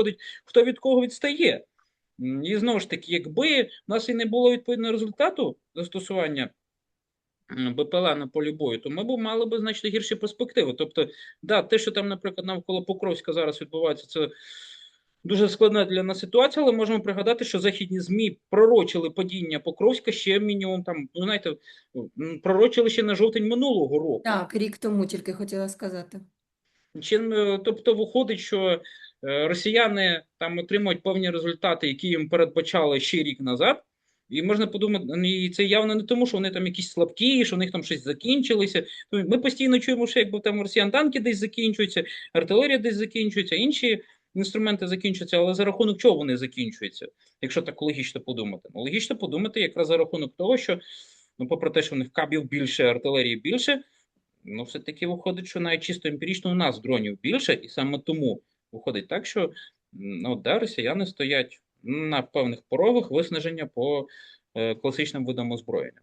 виходить, хто від кого відстає. І знову ж таки, якби в нас і не було відповідного результату застосування БПЛА на полі бою, то ми б мали б значно гірші перспективи. Тобто, да, те, що там, наприклад, навколо Покровська зараз відбувається, це дуже складна для нас ситуація, але можемо пригадати, що західні ЗМІ пророчили падіння Покровська ще мінімум там, ну знаєте, пророчили ще на жовтень минулого року. Так, рік тому тільки хотіла сказати. Чим, тобто виходить, що росіяни там отримують певні результати, які їм передбачали ще рік назад. І можна подумати, ну, і це явно не тому, що вони там якісь слабкі, що у них там щось закінчилося. Ну, Ми постійно чуємо, що якби там росіян танки десь закінчуються, артилерія десь закінчується, інші інструменти закінчуються, але за рахунок чого вони закінчуються, якщо так логічно подумати? Ну, логічно подумати якраз за рахунок того, що, ну, попри те, що в них кабів більше, артилерії більше, Ну, все-таки виходить, що навіть чисто емпірично у нас дронів більше, і саме тому виходить так, що ну, да, росіяни стоять на певних порогах виснаження по е, класичним видам озброєння.